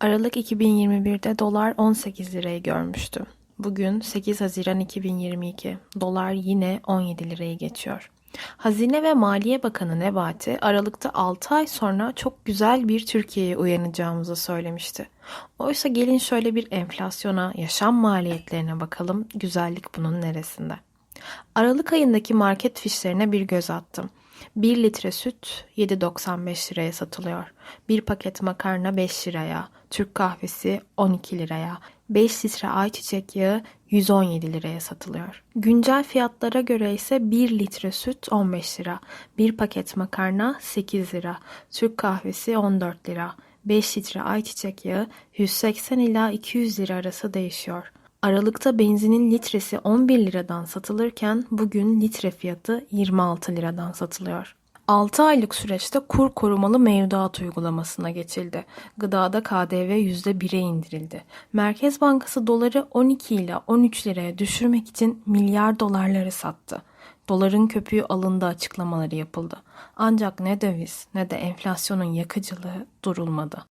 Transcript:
Aralık 2021'de dolar 18 lirayı görmüştü. Bugün 8 Haziran 2022. Dolar yine 17 lirayı geçiyor. Hazine ve Maliye Bakanı Nebati Aralık'ta 6 ay sonra çok güzel bir Türkiye'ye uyanacağımızı söylemişti. Oysa gelin şöyle bir enflasyona, yaşam maliyetlerine bakalım. Güzellik bunun neresinde? Aralık ayındaki market fişlerine bir göz attım. 1 litre süt 7.95 liraya satılıyor. Bir paket makarna 5 liraya, Türk kahvesi 12 liraya, 5 litre ayçiçek yağı 117 liraya satılıyor. Güncel fiyatlara göre ise 1 litre süt 15 lira, bir paket makarna 8 lira, Türk kahvesi 14 lira, 5 litre ayçiçek yağı 180 ila 200 lira arası değişiyor. Aralıkta benzinin litresi 11 liradan satılırken bugün litre fiyatı 26 liradan satılıyor. 6 aylık süreçte kur korumalı mevduat uygulamasına geçildi. Gıdada KDV %1'e indirildi. Merkez Bankası doları 12 ile 13 liraya düşürmek için milyar dolarları sattı. Doların köpüğü alındı açıklamaları yapıldı. Ancak ne döviz ne de enflasyonun yakıcılığı durulmadı.